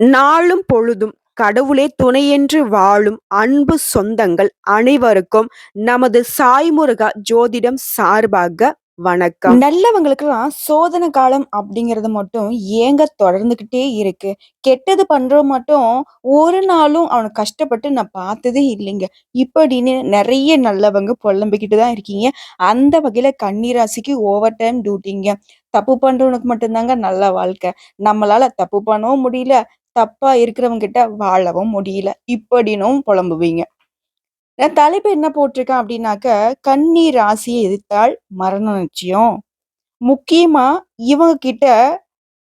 நாளும் பொழுதும் கடவுளே துணையென்று வாழும் அன்பு சொந்தங்கள் அனைவருக்கும் நமது சாய்முருகா ஜோதிடம் சார்பாக வணக்கம். நல்லவங்களுக்கெல்லாம் சோதனை காலம் அப்படிங்கிறது மட்டும் ஏங்க தொடர்ந்துகிட்டே இருக்கு. கெட்டது பண்றவன் மட்டும் ஒரு நாளும் அவனை கஷ்டப்பட்டு நான் பார்த்ததே இல்லைங்க. இப்படின்னு நிறைய நல்லவங்க புலம்பிக்கிட்டு தான் இருக்கீங்க. அந்த வகையில கன்னிராசிக்கு ஓவர் டைம் டியூட்டிங்க தப்பு பண்றவனுக்கு மட்டும்தாங்க நல்ல வாழ்க்கை. நம்மளால தப்பு பண்ணவும் முடியல. தப்பா இருக்கிறவங்க கிட்ட வாழவும் முடியல. இப்படின்னும் புலம்புவீங்க. நான் தலைப்பு என்ன போட்டிருக்கேன் அப்படின்னாக்க கன்னி ராசியை எதிர்த்தால் மரண நிச்சயம். முக்கியமா இவங்க கிட்ட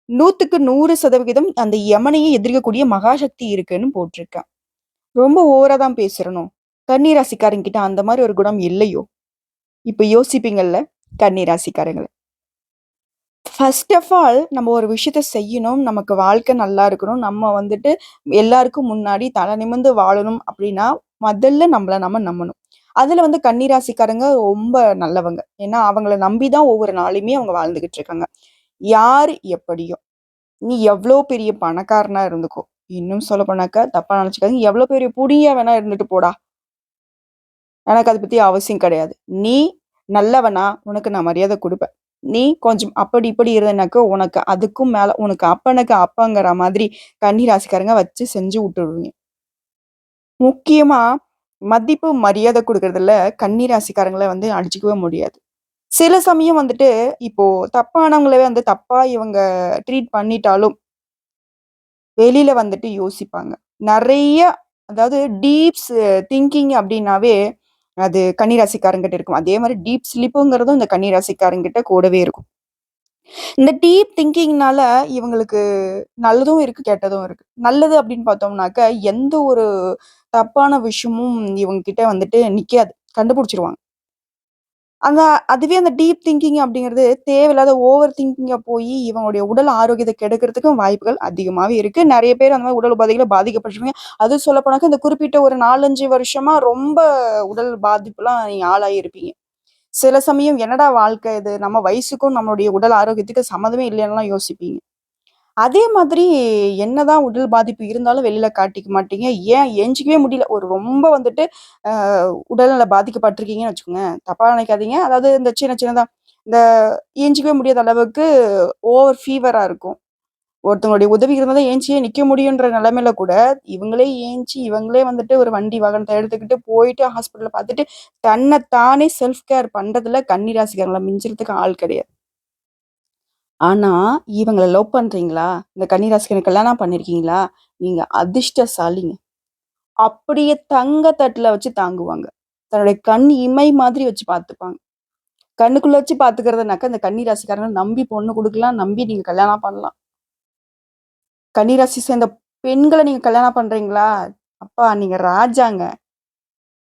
நூத்துக்கு நூறு சதவிகிதம் அந்த யமனையை எதிர்க்கக்கூடிய மகாசக்தி இருக்குன்னு போட்டிருக்கேன் ரொம்ப ஓவரா தான் பேசுறணும். கன்னி ராசிக்காரங்க கிட்ட அந்த மாதிரி ஒரு குணம் இல்லையோ? இப்ப யோசிப்பீங்கல்ல கன்னி ராசிக்காரங்களை ஃபர்ஸ்ட் ஆஃப் ஆல் நம்ம ஒரு விஷயத்த செய்யணும். நமக்கு வாழ்க்கை நல்லா இருக்கணும். நம்ம வந்துட்டு எல்லாருக்கும் முன்னாடி தலை நிமிர்ந்து வாழணும் அப்படின்னா முதல்ல நம்மளை நம்ம நம்பணும். அதுல வந்து கன்னிராசிக்காரங்க ரொம்ப நல்லவங்க. ஏன்னா அவங்கள நம்பிதான் ஒவ்வொரு நாளையுமே அவங்க வாழ்ந்துகிட்டு இருக்காங்க. யார் எப்படியும் நீ எவ்வளோ பெரிய பணக்காரனா இருந்துக்கோ. இன்னும் சொல்ல போனாக்கா தப்பா நினைச்சுக்காங்க எவ்வளவு பெரிய புடியா வேணா இருந்துட்டு போடா. எனக்கு அதை பத்தி அவசியம் கிடையாது. நீ நல்லவனா உனக்கு நான் மரியாதை கொடுப்பேன். நீ கொஞ்சம் அப்படி இப்படி இருந்தனாக்க உனக்கு அதுக்கும் மேல உனக்கு அப்பனுக்கு அப்பங்கிற மாதிரி கன்னி ராசிக்காரங்க வச்சு செஞ்சு விட்டுடுவீங்க முக்கியமா மதிப்பு மரியாதை கொடுக்கறதுல கன்னி ராசிக்காரங்களை வந்து அடிச்சுக்கவே முடியாது. சில சமயம் வந்துட்டு இப்போ தப்பானவங்களவே வந்து தப்பா இவங்க ட்ரீட் பண்ணிட்டாலும் வெளியில வந்துட்டு யோசிப்பாங்க. நிறைய அதாவது டீப்ஸ் திங்கிங் அப்படின்னாவே அது கன்னிராசிக்காரங்கிட்ட இருக்கும். அதே மாதிரி டீப் ஸ்லிப்புங்கிறதும் இந்த கன்னிராசிக்காரங்கிட்ட கூடவே இருக்கும். இந்த டீப் திங்கிங்னால இவங்களுக்கு நல்லதும் இருக்கு கெட்டதும் இருக்கு. நல்லது அப்படின்னு பார்த்தோம்னாக்க எந்த ஒரு தப்பான விஷயமும் இவங்க கிட்ட வந்துட்டு நிக்காது. கண்டுபிடிச்சிருவாங்க. அந்த அதுவே அந்த டீப் திங்கிங் அப்படிங்கிறது தேவையில்லாத ஓவர் திங்கிங்காக போய் இவங்களுடைய உடல் ஆரோக்கியத்தை கெடுக்கிறதுக்கும் வாய்ப்புகள் அதிகமாகவே இருக்கு. நிறைய பேர் அந்த மாதிரி உடல் உபாதைகளை பாதிக்கப்பட்டிருக்காங்க. அது சொல்ல போனாக்க இந்த குறிப்பிட்ட ஒரு நாலஞ்சு வருஷமா ரொம்ப உடல் பாதிப்புலாம் நீங்க ஆளாகி இருப்பீங்க. சில சமயம் என்னடா வாழ்க்கை இது? நம்ம வயசுக்கும் நம்மளுடைய உடல் ஆரோக்கியத்துக்கு சம்மந்தமே இல்லைன்னுலாம் யோசிப்பீங்க. அதே மாதிரி என்னதான் உடல் பாதிப்பு இருந்தாலும் வெளியில காட்டிக்க மாட்டீங்க. ஏன் எஞ்சிக்கவே முடியல. ஒரு ரொம்ப வந்துட்டு உடல்நல பாதிக்கப்பட்டிருக்கீங்கன்னு வச்சுக்கோங்க. தப்பா நினைக்காதீங்க. அதாவது இந்த சின்ன சின்னதா இந்த ஏஞ்சிக்கவே முடியாத அளவுக்கு ஓவர் ஃபீவரா இருக்கும். ஒருத்தவங்களுடைய உதவி இருந்தால் தான் ஏஞ்சியே நிற்க முடியுன்ற நிலமையில கூட, இவங்களே ஏஞ்சி, இவங்களே வந்துட்டு ஒரு வண்டி வாகனத்தை எடுத்துக்கிட்டு போயிட்டு ஹாஸ்பிட்டலில் பார்த்துட்டு, தன்னை தானே செல்ஃப் கேர் பண்ணுறதுல கன்னி மிஞ்சுறதுக்கு ஆள் கிடையாது. ஆனா, இவங்கள லவ் பண்றீங்களா? இந்த கன்னிராசிக்கு கல்யாணம் பண்ணியிருக்கீங்களா? நீங்க அதிர்ஷ்டசாலிங்க. அப்படியே தங்க தட்டுல வச்சு தாங்குவாங்க. தன்னுடைய கண் இமை மாதிரி வச்சு பார்த்துப்பாங்க. கண்ணுக்குள்ள வச்சு பார்த்துக்கிறதுனாக்கா, இந்த கன்னிராசிக்காரங்க நம்பி பொண்ணு குடுக்கலாம், நம்பி நீங்க கல்யாணம் பண்ணலாம். கன்னி ராசி சேர்ந்த பெண்கள நீங்க கல்யாணம் பண்றீங்களா? அப்பா நீங்க ராஜாங்க.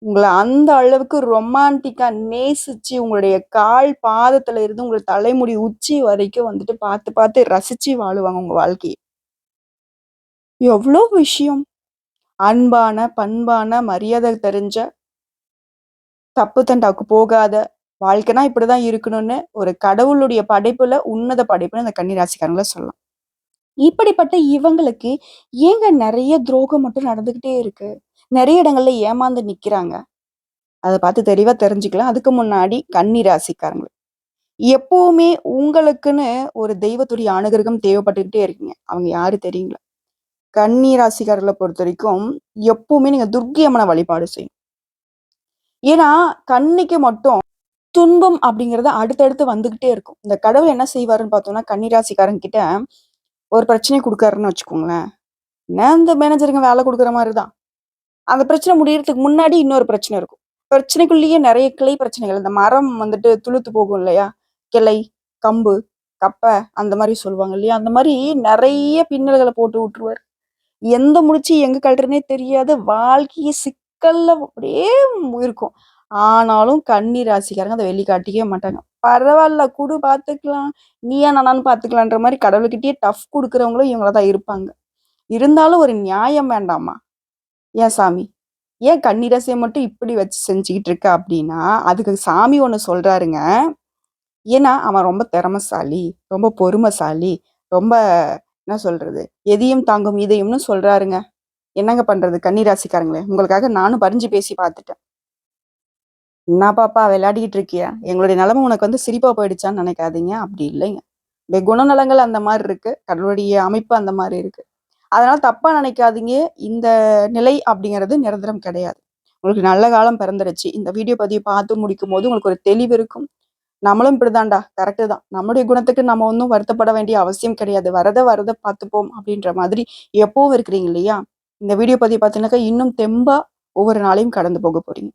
உங்களை அந்த அளவுக்கு ரொமான்டிக்கா நேசிச்சு, உங்களுடைய கால் பாதத்துல இருந்து உங்கள் தலைமுடி உச்சி வரைக்கும் வந்துட்டு பார்த்து, பார்த்து ரசிச்சு வாழுவாங்க உங்க வாழ்க்கையை எவ்வளோ விஷயம். அன்பான, பண்பான, மரியாதை தெரிஞ்ச தப்பு தண்டாவுக்கு போகாத, வாழ்க்கைனா இப்படிதான் இருக்கணும்னு ஒரு கடவுளுடைய படைப்புல உன்னத படைப்புன்னு அந்த கன்னிராசிக்காரங்கள சொல்லலாம். இப்படிப்பட்ட இவங்களுக்கு ஏங்க நிறைய துரோகம் மட்டும் நடந்துகிட்டே இருக்கு? நிறைய இடங்கள்ல ஏமாந்து நிக்கிறாங்க. அதை பார்த்து தெளிவா தெரிஞ்சுக்கலாம். அதுக்கு முன்னாடி கன்னி ராசிக்காரங்களுக்கு எப்பவுமே உங்களுக்குன்னு ஒரு தெய்வத்துடைய அனுகிரகம் தேவைப்பட்டுக்கிட்டே இருக்கீங்க அவங்க யாரு தெரியுங்களா? கன்னி பொறுத்த வரைக்கும் எப்பவுமே நீங்க துர்க்கை வழிபாடு செய்யும் ஏன்னா, கண்ணிக்கு மட்டும் துன்பம் அப்படிங்கிறது அடுத்தடுத்து வந்துகிட்டே இருக்கும். இந்த கடவுள் என்ன செய்வாருன்னு பார்த்தோம்னா, கன்னி ராசிக்காரங்க கிட்ட ஒரு பிரச்சனை கொடுக்காருன்னு வச்சுக்கோங்களேன். என்ன இந்த மேனேஜருங்க வேலை கொடுக்குற மாதிரி தான். அந்த பிரச்சனை முடியறதுக்கு முன்னாடி இன்னொரு பிரச்சனை இருக்கும். பிரச்சனைக்குள்ளேயே நிறைய கிளை பிரச்சனைகள். இந்த மரம் வந்துட்டு துளுத்து போகும் இல்லையா? கிளை, கம்பு, கப்பை அந்த மாதிரி சொல்லுவாங்க இல்லையா? அந்த மாதிரி நிறைய பின்னல்களை போட்டு விட்டுருவார் எந்த முடிச்சு எங்க கழட்டுறதுன்னே தெரியாது. வாழ்க்கையை சிக்கல்ல அப்படியே இருக்கும். ஆனாலும் கன்னி ராசிக்காரங்க அதை வெளிக்காட்டிக்கவே மாட்டாங்க. பரவாயில்ல குடு பார்த்துக்கலாம். நீயா நானான்னு பார்த்துக்கலான்ற மாதிரி கடவுள்கிட்டயே டஃப் கொடுக்குறவங்களும் இவங்கள தான் இருப்பாங்க. இருந்தாலும் ஒரு நியாயம் வேண்டாமா? ஏன் சாமி? ஏன் கன்னி மட்டும் இப்படி வச்சு செஞ்சுக்கிட்டு இருக்க அப்படின்னா, அதுக்கு சாமி ஒன்று சொல்கிறாருங்க ஏன்னா, அவன் ரொம்ப திறமைசாலி, ரொம்ப பொறுமைசாலி, ரொம்ப என்ன சொல்கிறது எதையும் தாங்கும் இதையும்னு சொல்கிறாருங்க என்னங்க பண்ணுறது கன்னிராசிக்காரங்களே உங்களுக்காக நானும் பறிஞ்சு பேசி பார்த்துட்டேன். என்ன பாப்பா விளையாடிக்கிட்டு இருக்கியா? எங்களுடைய நிலமை உனக்கு வந்து சிரிப்பா போயிடுச்சான்னு நினைக்காதீங்க அப்படி இல்லைங்க. இந்த குணநலங்கள் அந்த மாதிரி இருக்கு. கடவுளுடைய அமைப்பு அந்த மாதிரி இருக்கு. அதனால் தப்பாக நினைக்காதீங்க இந்த நிலை அப்படிங்கிறது நிரந்தரம் கிடையாது. உங்களுக்கு நல்ல காலம் பிறந்துருச்சு. இந்த வீடியோ பதிவு பார்த்து முடிக்கும் போது உங்களுக்கு ஒரு தெளிவு இருக்கும். நம்மளும் இப்படிதான்டா. கரெக்டு தான். நம்முடைய குணத்துக்கு நம்ம ஒன்றும் வருத்தப்பட வேண்டிய அவசியம் கிடையாது. வரத வரத பார்த்துப்போம் அப்படின்ற மாதிரி எப்பவும் இருக்கிறீங்க இல்லையா? இந்த வீடியோ பதிவு பார்த்தீங்கன்னாக்கா, இன்னும் தெம்பா ஒவ்வொரு நாளையும் கடந்து போக போறீங்க.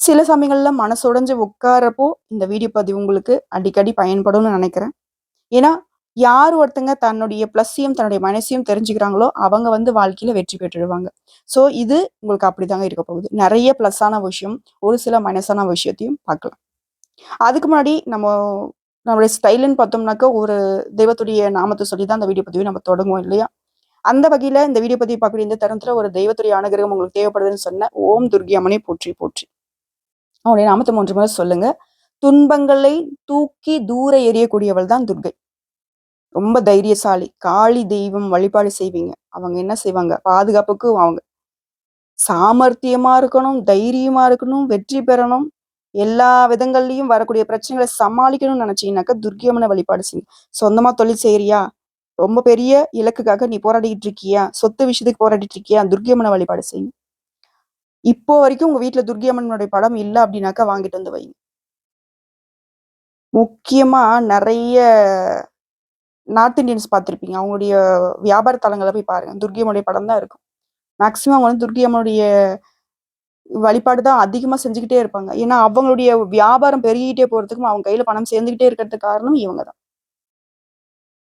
சில சமயங்களில் மனசுடைஞ்சு உட்காரப்போ இந்த வீடியோ பதிவு உங்களுக்கு அடிக்கடி பயன்படும்னு நினைக்கிறேன் ஏன்னா, யார் ஒருத்தங்க தன்னுடைய ப்ளஸ்ஸையும் தன்னுடைய மைனஸையும் தெரிஞ்சுக்கிறாங்களோ, அவங்க வந்து வாழ்க்கையில வெற்றி பெற்றுடுவாங்க. ஸோ, இது உங்களுக்கு அப்படிதாங்க இருக்க போகுது. நிறைய ப்ளஸ்ஸான விஷயம், ஒரு சில மைனஸான விஷயத்தையும் பார்க்கலாம். அதுக்கு முன்னாடி நம்ம நம்மளுடைய ஸ்டைலுன்னு பார்த்தோம்னாக்கா, ஒரு தெய்வத்துடைய நாமத்தை சொல்லி தான் அந்த வீடியோ பதிவு நம்ம தொடங்குவோம் இல்லையா? அந்த வகையில இந்த வீடியோ பதிவு பார்க்கக்கூடிய இந்த தருணத்துல ஒரு தெய்வத்துடைய அனுகிரகம் உங்களுக்கு தேவைப்படுதுன்னு சொன்ன ஓம் துர்கி அம்மனை போற்றி போற்றி. அவனுடைய நாமத்தை மூன்று முறை சொல்லுங்க. துன்பங்களை தூக்கி தூர எறியக்கூடியவள் தான் துர்க்கை. ரொம்ப தைரியசாலி. காளி தெய்வம் வழிபாடு செய்வீங்க. அவங்க என்ன செய்வாங்க? பாதுகாப்புக்கு அவங்க. சாமர்த்தியமா இருக்கணும், தைரியமா இருக்கணும், வெற்றி பெறணும். எல்லா விதங்கள்லையும் வரக்கூடிய பிரச்சனைகளை சமாளிக்கணும்னு நெனச்சீங்கன்னாக்கா, துர்க்கியம்மனை வழிபாடு செய்யுங்க. சொந்தமா தொழில் செய்யறியா ரொம்ப பெரிய இலக்குக்காக நீ போராடிக்கிட்டு இருக்கியா? சொத்து விஷயத்துக்கு போராடிட்டு இருக்கியா? துர்க்கியம்மனை வழிபாடு செய்யுங்க. இப்போ வரைக்கும் உங்க வீட்டுல துர்க்கியம்மனுடைய படம் இல்லை அப்படின்னாக்கா, வாங்கிட்டு வந்து வைங்க. முக்கியமா நிறைய நார்த் இண்டியன்ஸ் பார்த்துருப்பீங்க அவங்களுடைய வியாபார தலங்கள்ல போய் பாருங்க. துர்க்கை படம் தான் இருக்கும். மேக்ஸிமம் அவங்க வந்து துர்க்கை அம்மனுடைய வழிபாடு தான் அதிகமா செஞ்சுக்கிட்டே இருப்பாங்க. ஏன்னா, அவங்களுடைய வியாபாரம் பெருகிட்டே போறதுக்கும், அவங்க கையில பணம் சேர்ந்துகிட்டே இருக்கிறதுக்கு காரணம் இவங்க தான்.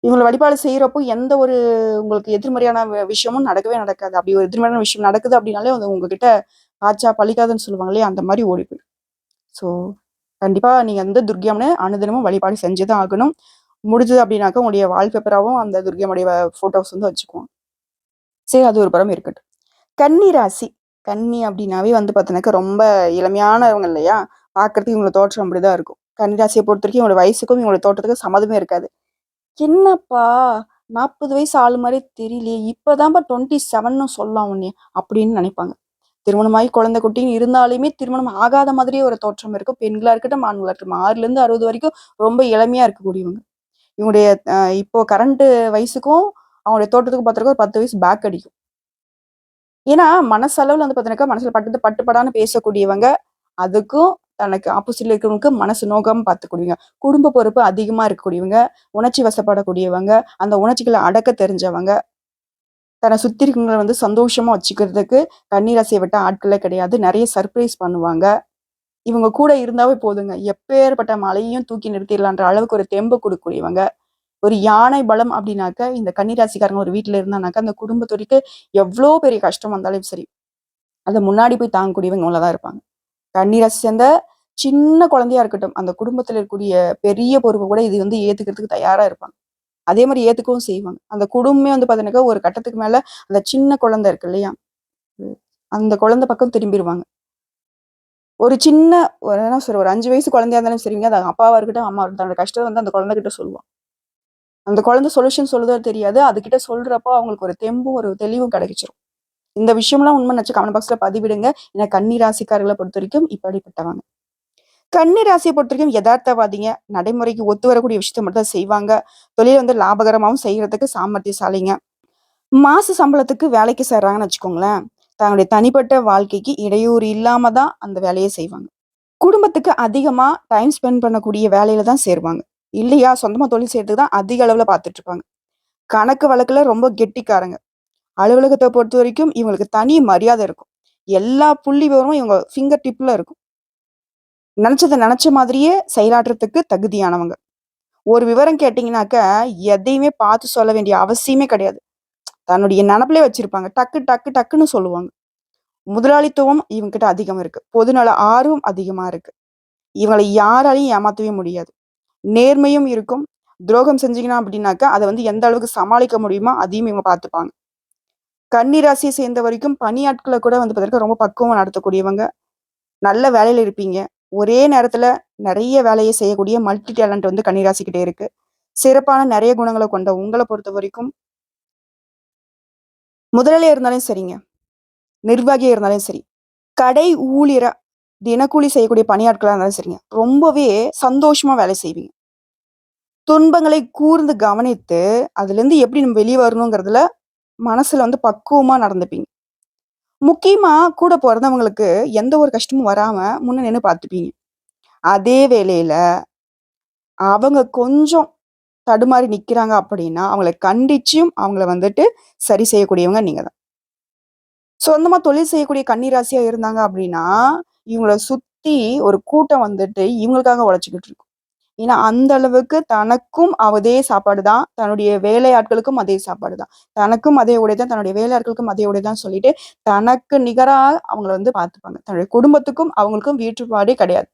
இவங்கள வழிபாடு செய்கிறப்போ எந்த ஒரு உங்களுக்கு எதிர்மறையான விஷயமும் நடக்கவே நடக்காது. அப்படி ஒரு எதிர்மறையான விஷயம் நடக்குது அப்படின்னாலே, வந்து உங்ககிட்ட ஆச்சா பழிக்காதுன்னு சொல்லுவாங்க இல்லையா? அந்த மாதிரி ஓடி போயிடும். ஸோ, கண்டிப்பா நீங்க வந்து துர்க்கை அனுதினமும் வழிபாடு செஞ்சு தான் ஆகணும். முடிஞ்சது அப்படின்னாக்கா, உங்களுடைய வால்பேப்பராகவும் அந்த துர்க்கை அம்மனுடைய ஃபோட்டோஸ் வந்து வச்சுக்குவோம். சரி, அது ஒரு படம் இருக்கட்டும். கன்னி ராசி. கன்னி அப்படின்னாவே வந்து பார்த்தீங்கன்னாக்கா, ரொம்ப இளமையானவங்க இல்லையா? பார்க்கறதுக்கு இவங்களை தோற்றம் அப்படிதான் இருக்கும். கன்னி பொறுத்த பொறுத்தவரைக்கும் இவங்களோட வயசுக்கும், இவங்களோட தோற்றத்துக்கும் சம்மதமே இருக்காது. "என்னப்பா 40 வயசு ஆளு மாதிரி தெரியலையே! இப்போதான்ப்பா டுவெண்ட்டி செவன்னு சொல்லலாம் உன்னே அப்படின்னு நினைப்பாங்க திருமணமாகி குழந்தை குட்டின்னு இருந்தாலுமே, திருமணம் ஆகாத மாதிரியே ஒரு தோற்றம் இருக்கும். பெண்களாக இருக்கட்டும், ஆண்களாக இருக்கட்டும். 6லேருந்து 60 வரைக்கும் ரொம்ப இளமையாக இருக்கக்கூடியவங்க. இவங்களுடைய இப்போ கரண்ட் வயசுக்கும், அவங்களுடைய தோட்டத்துக்கும் பார்த்துருக்கோம் ஒரு 10 வயசு பேக் அடிக்கும். ஏன்னா, மனசளவில் வந்து பார்த்தீங்கன்னாக்கா, மனசில் பட்டு படான்னு பேசக்கூடியவங்க. அதுக்கும் தனக்கு ஆப்போசிட்ல இருக்கிறவங்களுக்கு மனசு நோகாம பார்த்துக்கூடியவங்க. குடும்ப பொறுப்பு அதிகமாக இருக்கக்கூடியவங்க. உணர்ச்சி வசப்படக்கூடியவங்க. அந்த உணர்ச்சிகளை அடக்க தெரிஞ்சவங்க. தன்னை சுற்றி இருக்கிறவங்களை வந்து சந்தோஷமாக வச்சுக்கிறதுக்கு கண்ணீர் அசைய விட்ட ஆட்களே கிடையாது. நிறைய சர்ப்ரைஸ் பண்ணுவாங்க. இவங்க கூட இருந்தாவே போதுங்க. எப்பேற்பட்ட மலையையும் தூக்கி நிறுத்திடலான்ற அளவுக்கு ஒரு தெம்பு கொடுக்கக்கூடியவங்க ஒரு யானை பலம் அப்படின்னாக்க, இந்த கன்னிராசிக்காரங்க ஒரு வீட்டில் இருந்தானாக்கா, அந்த குடும்பத்திற்கு எவ்வளோ பெரிய கஷ்டம் வந்தாலும் சரி, அதை முன்னாடி போய் தாங்கக்கூடியவங்க இவங்களா தான் இருப்பாங்க. கன்னிராசி சேர்ந்த சின்ன குழந்தையா இருக்கட்டும், அந்த குடும்பத்தில் இருக்கக்கூடிய பெரிய பொறுப்பை கூட இது வந்து ஏத்துக்கிறதுக்கு தயாரா இருப்பாங்க. அதே மாதிரி ஏத்துக்கவும் செய்வாங்க. அந்த குடும்பமே வந்து பார்த்தீங்கன்னாக்கா, ஒரு கட்டத்துக்கு மேல அந்த சின்ன குழந்தை இருக்கு இல்லையா? அந்த குழந்தை பக்கம் திரும்பிடுவாங்க ஒரு சின்ன ஒரு என்ன சொல்ற ஒரு அஞ்சு வயசு குழந்தையா இருந்தாலும் சரிங்க, அது அப்பாவா இருக்கட்டும், அம்மா இருக்கட்டும், தன்னோட கஷ்டத்தை வந்து அந்த குழந்தைகிட்ட சொல்லுவான். அந்த குழந்தை சொல்யூஷன் சொல்லுதோ தெரியாது. அதுகிட்ட சொல்றப்போ அவங்களுக்கு ஒரு தெம்பும், ஒரு தெளிவும் கிடைச்சிரும். இந்த விஷயம்லாம் உண்மை நினச்சி கமெண்ட் பாக்ஸ்ல பதிவிடுங்க. ஏன்னா கன்னி பொறுத்த வரைக்கும் இப்படிப்பட்டவங்க. கன்னி பொறுத்த வரைக்கும் யதார்த்தவாதிங்க நடைமுறைக்கு ஒத்து வரக்கூடிய விஷயத்த மட்டும் தான் செய்வாங்க. தொழில் வந்து லாபகரமாகவும் செய்யறதுக்கு சாமர்த்தியசாலிங்க. மாச சம்பளத்துக்கு வேலைக்கு சேர்றாங்கன்னு வச்சுக்கோங்களேன். தங்களுடைய தனிப்பட்ட வாழ்க்கைக்கு இடையூறு இல்லாம தான் அந்த வேலையை செய்வாங்க. குடும்பத்துக்கு அதிகமா டைம் ஸ்பெண்ட் பண்ணக்கூடிய வேலையில தான் சேருவாங்க. இல்லையா, சொந்தமா தொழில் செய்யறதுக்கு தான் அதிக அளவுல பார்த்துட்டு இருப்பாங்க. கணக்கு வழக்குல ரொம்ப கெட்டிக்காரங்க. அலுவலகத்தை பொறுத்த வரைக்கும் இவங்களுக்கு தனி மரியாதை இருக்கும். எல்லா புள்ளி விவரமும் இவங்க ஃபிங்கர் டிப்ல இருக்கும். நெனச்சத நினைச்ச மாதிரியே செயலாற்றுறதுக்கு தகுதியானவங்க. ஒரு விவரம் கேட்டீங்கன்னாக்க, எதையுமே பார்த்து சொல்ல வேண்டிய அவசியமே கிடையாது. தன்னுடைய நினப்பிலே வச்சிருப்பாங்க. டக்கு டக்கு டக்குன்னு சொல்லுவாங்க. முதலாளித்துவம் இவங்கிட்ட அதிகம் இருக்கு. பொதுநல ஆர்வம் அதிகமா இருக்கு. இவங்களை யாராலையும் ஏமாத்தவே முடியாது. நேர்மையும் இருக்கும். துரோகம் செஞ்சீங்கன்னா அப்படின்னாக்கா, அதை வந்து எந்த அளவுக்கு சமாளிக்க முடியுமோ, அதையும் இவங்க பார்த்துப்பாங்க. கன்னி ராசியை சேர்ந்த வரைக்கும் பணியாட்களை கூட வந்து பார்த்தீங்கன்னா, ரொம்ப பக்குவம் நடத்தக்கூடியவங்க. நல்ல வேலையில இருப்பீங்க. ஒரே நேரத்துல நிறைய வேலையை செய்யக்கூடிய மல்டி டேலண்ட் வந்து கன்னிராசிக்கிட்டே இருக்கு. சிறப்பான நிறைய குணங்களை கொண்ட உங்களை பொறுத்த வரைக்கும் முதலாளியா இருந்தாலும் சரிங்க, நிர்வாகியா இருந்தாலும் சரி, கடை ஊழியராக தினக்கூலி செய்யக்கூடிய பணியாட்களாக இருந்தாலும் சரிங்க, ரொம்பவே சந்தோஷமா வேலை செய்வீங்க. துன்பங்களை கூர்ந்து கவனித்து, அதுலேருந்து எப்படி நம்ம வெளியே வரணுங்கிறதுல மனசுல வந்து பக்குவமா நடந்துப்பீங்க. முக்கியமா கூட பிறந்தவங்களுக்கு எந்த ஒரு கஷ்டமும் வராம முன்ன நின்று பார்த்துப்பீங்க. அதே வேளையில அவங்க கொஞ்சம் தடுமாறி நிற்கிறாங்க அப்படின்னா, அவங்கள கண்டிச்சும் அவங்கள வந்துட்டு சரி செய்யக்கூடியவங்க நீங்கள் தான். சொந்தமாக தொழில் செய்யக்கூடிய கன்னிராசியாக இருந்தாங்க அப்படின்னா, இவங்கள சுற்றி ஒரு கூட்டம் வந்துட்டு இவங்களுக்காக உழைச்சிக்கிட்டு இருக்கும். ஏன்னா, அந்த அளவுக்கு தனக்கும் அதே சாப்பாடு தான், தன்னுடைய வேலையாட்களுக்கும் அதே சாப்பாடு தான். தனக்கும் அதே உடை தான், தன்னுடைய வேலையாட்களுக்கும் அதே உடை தான் சொல்லிட்டு, தனக்கு நிகராக அவங்கள வந்து பார்த்துப்பாங்க. தன்னுடைய குடும்பத்துக்கும் அவங்களுக்கும் வீட்டுப்பாடே கிடையாது.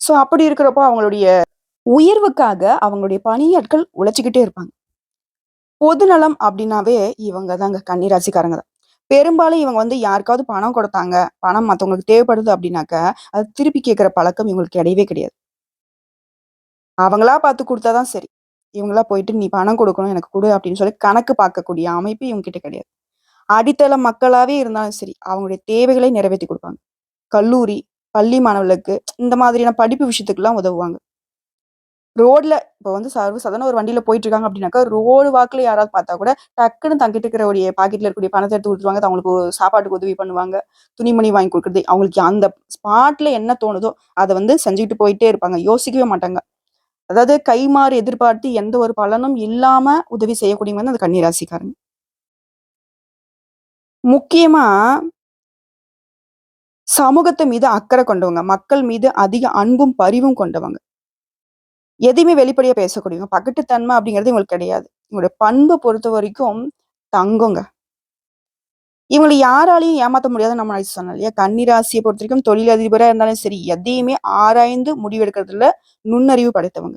ஸோ அப்படி இருக்கிறப்போ அவங்களுடைய உயர்வுக்காக அவங்களுடைய பணியாட்கள் உழைச்சிக்கிட்டே இருப்பாங்க. பொதுநலம் அப்படின்னாவே இவங்க தாங்க கன்னிராசிக்காரங்க தான். பெரும்பாலும் இவங்க வந்து யாருக்காவது பணம் கொடுத்தாங்க பணம் மற்றவங்களுக்கு தேவைப்படுது அப்படின்னாக்க, அது திருப்பி கேட்குற பழக்கம் இவங்களுக்கு கிடையவே கிடையாது. அவங்களா பார்த்து கொடுத்தாதான் சரி. இவங்களா போயிட்டு "நீ பணம் கொடுக்கணும் எனக்கு கொடு அப்படின்னு சொல்லி கணக்கு பார்க்கக்கூடிய அமைப்பு இவங்க கிட்ட கிடையாது. அடித்தள மக்களாவே இருந்தாலும் சரி, அவங்களுடைய தேவைகளை நிறைவேற்றி கொடுப்பாங்க கல்லூரி, பள்ளி மாணவர்களுக்கு இந்த மாதிரியான படிப்பு விஷயத்துக்குலாம் உதவுவாங்க. ரோட்ல இப்போ வந்து சர்வ சாதாரண ஒரு வண்டியில போயிட்டு இருக்காங்க அப்படின்னாக்கா, ரோடு வாக்குல யாராவது பார்த்தா கூட, டக்குன்னு தங்கிட்ட இருக்கிறவருடைய பாக்கெட்ல இருக்கக்கூடிய பணத்தை எடுத்து கொடுத்துருவாங்க அவங்களுக்கு சாப்பாட்டுக்கு உதவி பண்ணுவாங்க. துணிமணி வாங்கி கொடுக்குறது அவங்களுக்கு அந்த ஸ்பாட்ல என்ன தோணுதோ, அதை வந்து செஞ்சுக்கிட்டு போயிட்டே இருப்பாங்க. யோசிக்கவே மாட்டாங்க. அதாவது கைமாறு எதிர்பார்த்து எந்த ஒரு பலனும் இல்லாம உதவி செய்யக்கூடியவங்க வந்து அந்த கன்னிராசிக்காரங்க முக்கியமா சமூகத்து மீது அக்கறை கொண்டவங்க. மக்கள் மீது அதிக அன்பும், பரிவும் கொண்டவங்க. எதையுமே வெளிப்படையாக பேசக்கூடியவங்க. பகட்டுத்தன்மை அப்படிங்கிறது இவங்களுக்கு கிடையாது. இவங்களுடைய பொறுத்த வரைக்கும் தங்கங்க. இவங்களை யாராலையும் ஏமாற்ற முடியாதுன்னு நம்ம சொன்னோம் இல்லையா? கன்னிராசியை பொறுத்த வரைக்கும் தொழிலதிபராக இருந்தாலும் சரி, எதையுமே ஆராய்ந்து முடிவெடுக்கிறதுல நுண்ணறிவு படைத்தவங்க.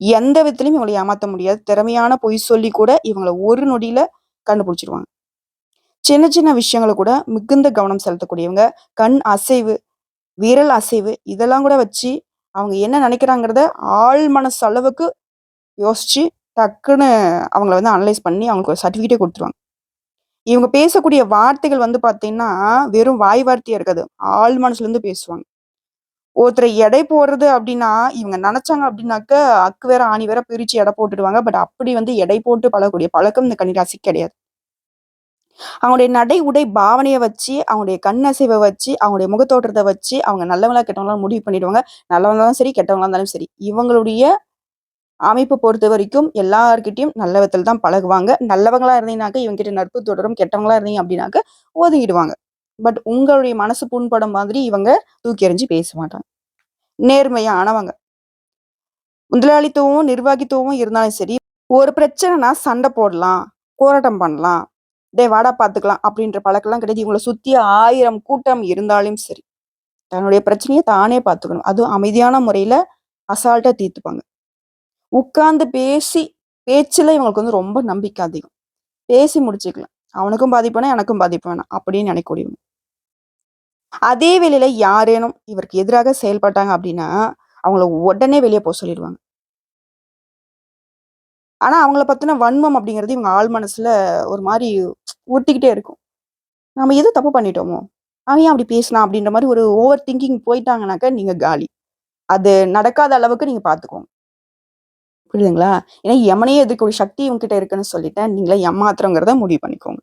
எந்த விதத்திலயும் இவங்களை ஏமாற்ற முடியாது. திறமையான பொய் சொல்லி கூட இவங்களை ஒரு நொடியில கண்டுபிடிச்சிருவாங்க சின்ன சின்ன விஷயங்கள கூட மிகுந்த கவனம் செலுத்தக்கூடியவங்க. கண் அசைவு, விரல் அசைவு இதெல்லாம் கூட வச்சு அவங்க என்ன நினைக்கிறாங்கிறத ஆழ் மனசு அளவுக்கு யோசிச்சு, டக்குன்னு அவங்கள வந்து அனலைஸ் பண்ணி அவங்களுக்கு ஒரு சர்டிஃபிகேட்டே கொடுத்துருவாங்க இவங்க பேசக்கூடிய வார்த்தைகள் வந்து பார்த்தீங்கன்னா, வெறும் வாய் வார்த்தையாக இருக்காது. ஆழ் மனசுலேருந்து பேசுவாங்க. ஒருத்தரை எடை போடுறது அப்படின்னா, இவங்க நினைச்சாங்க அப்படின்னாக்க, அக்கு வேற, ஆணி வேற பிரிச்சு எடை போட்டுடுவாங்க. பட் அப்படி வந்து எடை போட்டு பழகக்கூடிய பழக்கம் இந்த கன்னிராசிக்கு கிடையாது. அவங்களுடைய நடை, உடை, பாவனையை வச்சு, அவங்களுடைய கண் அசைவை வச்சு, அவங்களுடைய முகத்தோற்றத்தை வச்சு, அவங்க நல்லவங்களா, கெட்டவங்களா முடிவு பண்ணிடுவாங்க. நல்லவங்களா இருந்தாலும் சரி, கெட்டவங்களா இருந்தாலும் சரி. இவங்களுடைய அமைப்பு பொறுத்த வரைக்கும் எல்லார்கிட்டையும் நல்ல விதத்தில் தான் பழகுவாங்க. நல்லவங்களா இருந்தீங்கனாக்க, இவங்ககிட்ட நட்பு தொடரும். கெட்டவங்களா இருந்தீங்க அப்படின்னாக்க, ஒதுங்கிடுவாங்க. பட் உங்களுடைய மனசு புண்படும் மாதிரி இவங்க தூக்கி எறிஞ்சு பேச மாட்டாங்க. நேர்மையானவங்க. முதலாளித்துவமும், நிர்வாகித்துவமும் இருந்தாலும் சரி, ஒரு பிரச்சனைனா சண்டை போடலாம், போராட்டம் பண்ணலாம். டே வாடா பார்த்துக்கலாம்" அப்படின்ற பழக்கம்லாம் கிடையாது. இவங்களை சுற்றி ஆயிரம் கூட்டம் இருந்தாலும் சரி, தன்னுடைய பிரச்சனையை தானே பார்த்துக்கணும். அதுவும் அமைதியான முறையில் அசால்ட்டாக தீர்த்துப்பாங்க. உட்கார்ந்து பேசி பேச்சில் இவங்களுக்கு வந்து ரொம்ப நம்பிக்கை அதிகம். பேசி முடிச்சுக்கலாம். அவனுக்கும் பாதிப்பு வேணாம், எனக்கும் பாதிப்பு வேணாம் அப்படின்னு நினைக்கக்கூடியவங்க. அதே வேளையில யாரேனும் இவருக்கு எதிராக செயல்பட்டாங்க அப்படின்னா, அவங்கள உடனே வெளியே போக சொல்லிடுவாங்க ஆனால் அவங்கள பற்றின வன்மம் அப்படிங்கிறது இவங்க ஆள் மனசில் ஒரு மாதிரி உறுத்திக்கிட்டே இருக்கும். நம்ம எது தப்பு பண்ணிட்டோமோ? அவன் ஏன் அப்படி பேசினா அப்படின்ற மாதிரி ஒரு ஓவர் திங்கிங் போயிட்டாங்கனாக்கா நீங்கள் காலி. அது நடக்காத அளவுக்கு நீங்கள் பார்த்துக்கோங்க. புரியுதுங்களா? ஏன்னா யமனையே ஒரு சக்தி இவங்ககிட்ட இருக்குன்னு சொல்லிட்டேன். நீங்களே ஏமாத்துறோங்கிறத முடிவு பண்ணிக்கோங்க.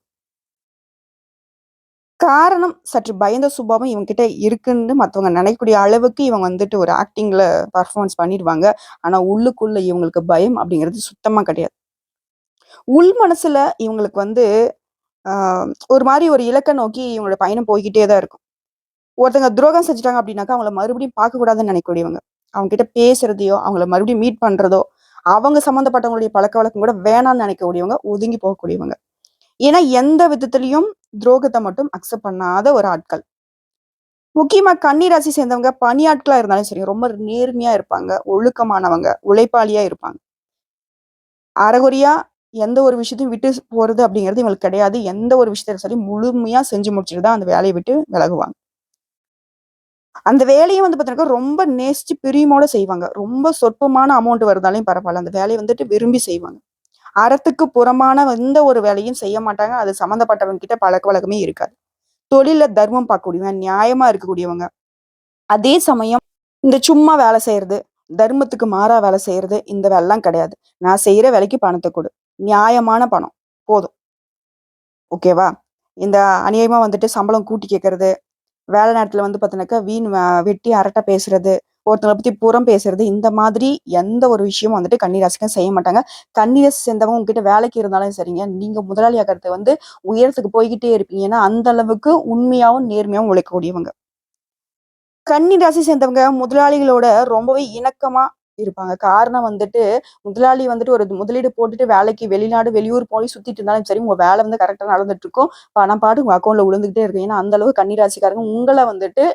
காரணம் சற்று பயந்த சுபாவம் இவங்ககிட்ட இருக்குன்னு மற்றவங்க நினைக்கக்கூடிய அளவுக்கு இவங்க வந்துட்டு ஒரு ஆக்டிங்ல பர்ஃபார்மன்ஸ் பண்ணிடுவாங்க. ஆனா, உள்ளுக்குள்ள இவங்களுக்கு பயம் அப்படிங்கிறது சுத்தமா கிடையாது. உள் மனசுல இவங்களுக்கு வந்து ஒரு மாதிரி ஒரு இலக்கை நோக்கி இவங்களோட பயணம் போய்கிட்டே தான் இருக்கும். ஒருத்தங்க துரோகம் செஞ்சுட்டாங்க அப்படின்னாக்கா, அவங்கள மறுபடியும் பார்க்கக்கூடாதுன்னு நினைக்கக்கூடியவங்க. அவங்க கிட்ட பேசுறதையோ, அவங்கள மறுபடியும் மீட் பண்றதோ, அவங்க சம்மந்தப்பட்டவங்களுடைய பழக்க வழக்கம் கூட வேணாம்னு நினைக்கக்கூடியவங்க, ஒதுங்கி போகக்கூடியவங்க. ஏன்னா, எந்த விதத்துலையும் துரோகத்தை மட்டும் அக்செப்ட் பண்ணாத ஒரு ஆட்கள். முக்கியமா கன்னி ராசி சேர்ந்தவங்க பணியாட்களா இருந்தாலும் சரி, ரொம்ப நேர்மையா இருப்பாங்க, ஒழுக்கமானவங்க, உழைப்பாளியா இருப்பாங்க. அரைகுறையா எந்த ஒரு விஷயத்தையும் விட்டு போறது அப்படிங்கிறது இவங்களுக்கு கிடையாது. எந்த ஒரு விஷயத்தையும் சரி முழுமையா செஞ்சு முடிச்சுட்டு தான் அந்த வேலையை விட்டு விலகுவாங்க. அந்த வேலையை வந்து பார்த்தீங்கன்னா ரொம்ப நேசிச்சு பிரியமோட செய்வாங்க. ரொம்ப சொற்பமான அமௌண்ட் வருதாலையும் பரவாயில்ல அந்த வேலையை வந்துட்டு விரும்பி செய்வாங்க. அறத்துக்கு புறமான எந்த ஒரு வேலையும் செய்ய மாட்டாங்க. அது சம்மந்தப்பட்டவங்க கிட்ட பழக்க வழக்கமே இருக்காது. தொழில தர்மம் பார்க்கக்கூடியவங்க, நியாயமா இருக்கக்கூடியவங்க. அதே சமயம் இந்த சும்மா வேலை செய்யறது தர்மத்துக்கு மாறா வேலை செய்யறது இந்த வேலைலாம் கிடையாது. நான் செய்யற வேலைக்கு பணத்தை கொடு நியாயமான பணம். போதும். ஓகேவா? இந்த அநியாயமா வந்துட்டு சம்பளம் கூட்டி கேட்கறது, வேலை நேரத்துல வந்து பார்த்தீங்கன்னாக்கா, வீண் வெட்டி அரட்டை பேசுறது, ஒருத்தங்களை பத்தி புறம் பேசுறது, இந்த மாதிரி எந்த ஒரு விஷயமும் வந்துட்டு கன்னிராசிக்கும் செய்ய மாட்டாங்க. கன்னிராசி சேர்ந்தவங்க உங்ககிட்ட வேலைக்கு இருந்தாலும் சரிங்க, நீங்க முதலாளி ஆகுறது வந்து உயரத்துக்கு போய்கிட்டே இருப்பீங்க. ஏன்னா, அந்த அளவுக்கு உண்மையாவும், நேர்மையாவும் உழைக்கக்கூடியவங்க. கன்னி ராசி சேர்ந்தவங்க முதலாளிகளோட ரொம்பவே இணக்கமா இருப்பாங்க. காரணம் வந்துட்டு, முதலாளி வந்துட்டு ஒரு முதலீடு போட்டுட்டு வேலைக்கு வெளிநாடு, வெளியூர் போய் சுத்திட்டு இருந்தாலும் சரி, உங்க வேலை வந்து கரெக்டா நடந்துட்டு இருக்கும். பணம் பாட்டு உங்க அக்கௌண்ட்ல விழுந்துகிட்டே இருக்கும். ஏன்னா, அந்த அளவுக்கு கன்னிராசிக்காரங்க உங்களை வந்துட்டு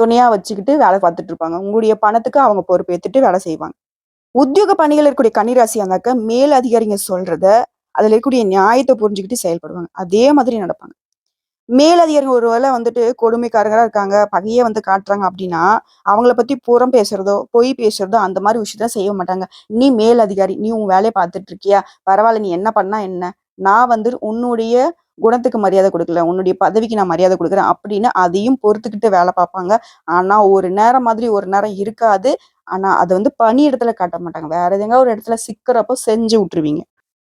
துணையா வச்சுக்கிட்டு வேலை பார்த்துட்டு இருப்பாங்க. உங்களுடைய பணத்துக்கு அவங்க பொறுப்பேத்துட்டு வேலை செய்வாங்க. உத்தியோக பணிகள் இருக்கக்கூடிய கன்னி ராசியா மேல் அதிகாரிங்க சொல்றத, அதுல இருக்கக்கூடிய நியாயத்தை புரிஞ்சுக்கிட்டு செயல்படுவாங்க. அதே மாதிரி நடப்பாங்க. மேல் அதிகாரிங்க ஒரு வந்துட்டு கொடுமைக்காரங்களா இருக்காங்க, பகையே வந்து காட்டுறாங்க அப்படின்னா, அவங்கள பத்தி புறம் பேசுறதோ, பொய் பேசுறதோ அந்த மாதிரி விஷயத்த செய்ய மாட்டாங்க. "நீ மேல் அதிகாரி, நீ உன் வேலையை பார்த்துட்டு இருக்கியா? பரவாயில்ல நீ என்ன பண்ணா என்ன? நான் வந்து உன்னுடைய குணத்துக்கு மரியாதை கொடுக்கல உன்னுடைய பதவிக்கு நான் மரியாதை கொடுக்குறேன் அப்படின்னு அதையும் பொறுத்துக்கிட்டு வேலை பார்ப்பாங்க. ஆனா, ஒரு நேரம் மாதிரி ஒரு நேரம் இருக்காது. ஆனா, அதை வந்து பணியிடத்துல காட்ட மாட்டாங்க. வேற எதுங்க ஒரு இடத்துல சிக்கிறப்போ செஞ்சு விட்டுருவீங்க.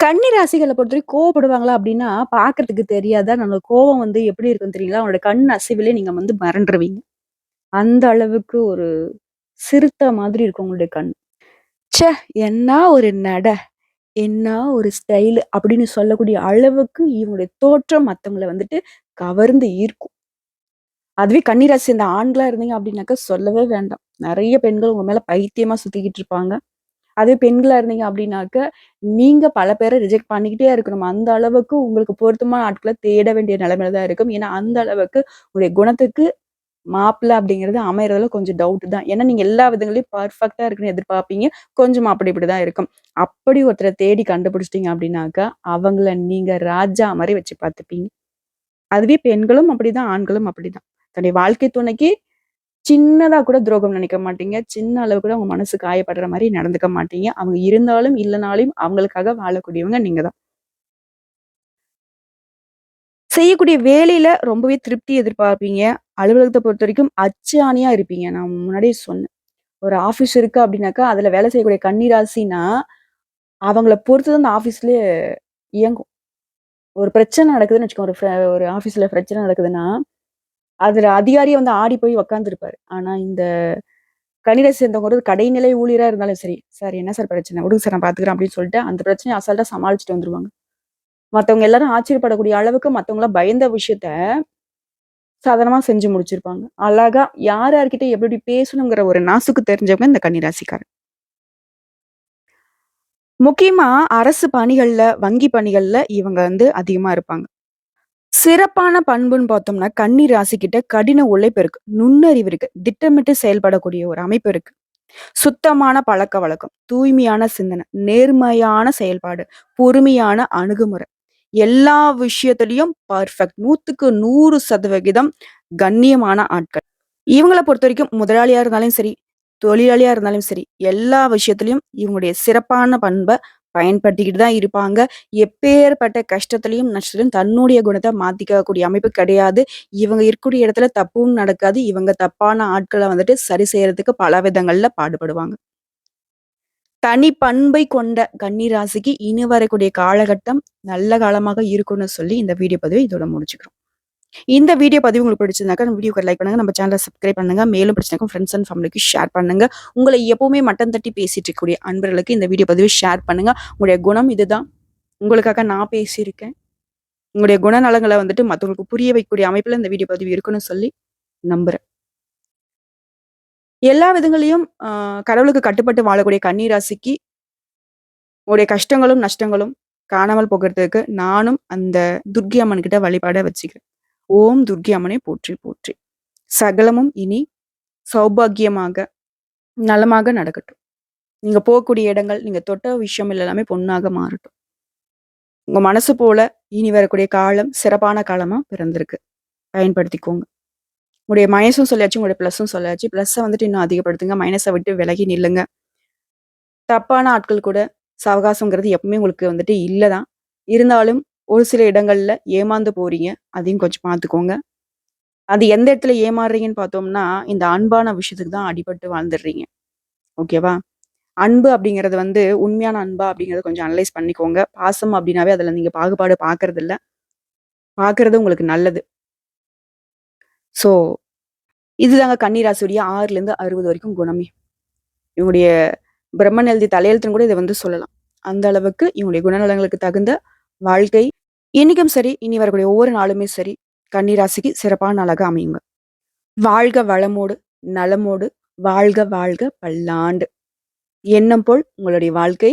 கன்னி ராசிகளை பொறுத்தவரைக்கும் கோவப்படுவாங்களா அப்படின்னா, பார்க்கறதுக்கு தெரியாதா நம்ம கோவம் வந்து எப்படி இருக்குன்னு தெரியுங்களா? அவங்களோட கண் அசைவிலே நீங்க வந்து மறந்துடுவீங்க அந்த அளவுக்கு ஒரு சிறுத்த மாதிரி இருக்கும் உங்களுடைய கண். ச்சே! என்ன ஒரு நட! என்ன ஒரு ஸ்டைலு! அப்படின்னு சொல்லக்கூடிய அளவுக்கு இவங்களுடைய தோற்றம் மத்தவங்கள வந்துட்டு கவர்ந்து ஈர்க்கும். அதுவே கன்னி ராசி சேர்ந்த ஆண்களா இருந்தீங்க அப்படின்னாக்கா சொல்லவே வேண்டாம். நிறைய பெண்கள் உங்க மேல பைத்தியமா சுத்திக்கிட்டு இருப்பாங்க. அதே பெண்களா இருந்தீங்க அப்படின்னாக்க, நீங்க பல பேரை ரிஜெக்ட் பண்ணிக்கிட்டே இருக்கணும். அந்த அளவுக்கு உங்களுக்கு பொருத்தமான ஆட்களை தேட வேண்டிய நிலைமையில தான் இருக்கும். ஏன்னா, அந்த அளவுக்கு உங்களுடைய குணத்துக்கு மாப்பிள்ளை அப்படிங்கிறது அமையறதுல கொஞ்சம் டவுட் தான். ஏன்னா, நீங்க எல்லா விதங்களையும் பெர்ஃபெக்ட்டா இருக்குன்னு எதிர்பார்ப்பீங்க. கொஞ்சம் அப்படி இப்படி தான் இருக்கும். அப்படி ஒருத்தரை தேடி கண்டுபிடிச்சிட்டீங்க அப்படின்னாக்கா, அவங்கள நீங்க ராஜா மாதிரி வச்சு பார்த்துப்பீங்க. அதுவே பெண்களும் அப்படிதான், ஆண்களும் அப்படிதான். தன்னுடைய வாழ்க்கை துணைக்கு சின்னதா கூட துரோகம் நினைக்க மாட்டீங்க. சின்ன அளவு கூட உங்க மனசு காயப்படுற மாதிரி நடந்துக்க மாட்டீங்க. அவங்க இருந்தாலும், இல்லைனாலும் அவங்களுக்காக வாழக்கூடியவங்க நீங்க தான். செய்யக்கூடிய வேலையில ரொம்பவே திருப்தி எதிர்பார்ப்பீங்க. அலுவலகத்தை பொறுத்த வரைக்கும் அச்சாணியா இருப்பீங்க. நான் முன்னாடியே சொன்னேன். ஒரு ஆஃபீஸ் இருக்கு அப்படின்னாக்கா, அதுல வேலை செய்யக்கூடிய கன்னி அவங்கள பொறுத்து அந்த ஆஃபீஸ்லயே இயங்கும். ஒரு பிரச்சனை நடக்குதுன்னு வச்சுக்கோங்க. ஒரு ஒரு ஆஃபீஸ்ல பிரச்சனை நடக்குதுன்னா, அதுல அதிகாரியை வந்து ஆடி போய் உக்காந்துருப்பாரு ஆனா, இந்த கன்னி ராசி சேர்ந்தவங்க ஒரு கடைநிலை ஊழியரா இருந்தாலும் சரி, "சார் என்ன சார் பிரச்சனை? விடுங்க சார் நான் பார்த்துக்கிறேன்" அப்படின்னு சொல்லிட்டு அந்த பிரச்சனையை அசால்ட்டா சமாளிச்சுட்டு வந்துருவாங்க. மத்தவங்க எல்லாரும் ஆச்சரியப்படக்கூடிய அளவுக்கு மத்தவங்கலாம் பயந்த விஷயத்த சாதாரணமாக செஞ்சு முடிச்சிருப்பாங்க. அழகா யார் யார்கிட்ட எப்படி எப்படி பேசணுங்கிற ஒரு நாசுக்கு தெரிஞ்சவங்க இந்த கன்னிராசிக்காரன் முக்கியமா அரசு பணிகள்ல, வங்கி பணிகள்ல இவங்க வந்து அதிகமா இருப்பாங்க. சிறப்பான பண்புன்னு பார்த்தோம்னா, கன்னி ராசிக்கிட்ட கடின உழைப்பு இருக்கு. நுண்ணறிவு இருக்கு. திட்டமிட்டு செயல்படக்கூடிய ஒரு அமைப்பு இருக்கு. சுத்தமான பழக்க வழக்கம் தூய்மையான சிந்தனை, நேர்மையான செயல்பாடு, பொறுமையான அணுகுமுறை. எல்லா விஷயத்துலையும் பர்ஃபெக்ட் நூற்றுக்கு நூறு சதவிகிதம் கண்ணியமான ஆட்கள். இவங்களை பொறுத்த வரைக்கும் முதலாளியா இருந்தாலும் சரி, தொழிலாளியா இருந்தாலும் சரி, எல்லா விஷயத்துலையும் இவங்களுடைய சிறப்பான பண்பை பயன்படுத்திக்கிட்டு தான் இருப்பாங்க. எப்பேர்ப்பட்ட கஷ்டத்துலையும் நஷ்டத்திலயும் தன்னுடைய குணத்தை மாத்திக்கக்கூடிய அமைப்பு கிடையாது. இவங்க இருக்கக்கூடிய இடத்துல தப்பும் நடக்காது. இவங்க தப்பான ஆட்களை வந்துட்டு சரி செய்யறதுக்கு பல விதங்கள்ல பாடுபடுவாங்க. தனி பண்பை கொண்ட கன்னிராசிக்கு இனி வரக்கூடிய காலகட்டம் நல்ல காலமாக இருக்கும்னு சொல்லி இந்த வீடியோ பதிவை இதோட முடிச்சுக்கிறோம். இந்த வீடியோ பதிவு உங்களுக்கு பிடிச்சிருந்தாக்கா, நம்ம வீடியோக்கு லைக் பண்ணுங்க. நம்ம சேனலை சப்ஸ்கிரைப் பண்ணுங்க. மேலும் பிடிச்சிருந்தா ஃப்ரெண்ட்ஸ் அண்ட் ஃபேமிலிக்கு ஷேர் பண்ணுங்க. உங்களை எப்பவுமே மட்டன் தட்டி பேசிட்டு இருக்கக்கூடிய அன்பர்களுக்கு இந்த வீடியோ பதிவை ஷேர் பண்ணுங்க. உங்களுடைய குணம் இதுதான். உங்களுக்காக நான் பேசியிருக்கேன். உங்களுடைய குணநலங்களை வந்துட்டு மற்றவங்களுக்கு புரிய வைக்கக்கூடிய அமைப்புல இந்த வீடியோ பதிவு இருக்குன்னு சொல்லி நம்புறேன். எல்லா விதங்களையும் கடவுளுக்கு கட்டுப்பட்டு வாழக்கூடிய கண்ணீர் ராசிக்கு உடைய கஷ்டங்களும், நஷ்டங்களும் காணாமல் போகறதுக்கு நானும் அந்த துர்கி அம்மன் கிட்ட வழிபாட வச்சுக்கிறேன். ஓம் துர்கி அம்மனை போற்றி போற்றி. சகலமும் இனி சௌபாகியமாக நலமாக நடக்கட்டும். நீங்க போகக்கூடிய இடங்கள், நீங்க தொட்ட விஷயம் எல்லாமே பொண்ணாக மாறட்டும். உங்க மனசு போல இனி வரக்கூடிய காலம் சிறப்பான காலமா பிறந்திருக்கு. பயன்படுத்திக்கோங்க. உங்களுடைய மைனஸும் சொல்லியாச்சு, உங்களுடைய ப்ளஸ்ஸும் சொல்லியாச்சு. ப்ளஸ்ஸை வந்துட்டு இன்னும் அதிகப்படுத்துங்க. மைனஸை விட்டு விலகி நில்லுங்க. தப்பான ஆட்கள் கூட சவகாசங்கிறது எப்பவுமே உங்களுக்கு வந்துட்டு இல்லை தான். இருந்தாலும் ஒரு சில இடங்கள்ல ஏமாந்து போறீங்க. அதையும் கொஞ்சம் பார்த்துக்கோங்க. அது எந்த இடத்துல ஏமாறுறீங்கன்னு பார்த்தோம்னா, இந்த அன்பான விஷயத்துக்கு தான் அடிபட்டு வாழ்ந்துடுறீங்க. ஓகேவா? அன்பு அப்படிங்கிறது வந்து உண்மையான அன்பா அப்படிங்கிறத கொஞ்சம் அனலைஸ் பண்ணிக்கோங்க. பாசம் அப்படின்னாவே அதுல நீங்க பாகுபாடு பார்க்கறதில்ல. பார்க்கறது உங்களுக்கு நல்லது. ஸோ, இதுதாங்க கன்னி ராசியுடைய 6லேருந்து 60 வரைக்கும் குணமே. இவங்களுடைய பிரம்மன் எழுதி தலையெழுத்துன்னு கூட இதை வந்து சொல்லலாம். அந்த அளவுக்கு இவங்களுடைய குணநலங்களுக்கு தகுந்த வாழ்க்கை இன்னைக்கும் சரி, இனி வரக்கூடிய ஒவ்வொரு நாளுமே சரி, கன்னிராசிக்கு சிறப்பான நாளாக அமையுங்க. வாழ்க வளமோடு, நலமோடு, வாழ்க வாழ்க பல்லாண்டு. எண்ணம் போல் உங்களுடைய வாழ்க்கை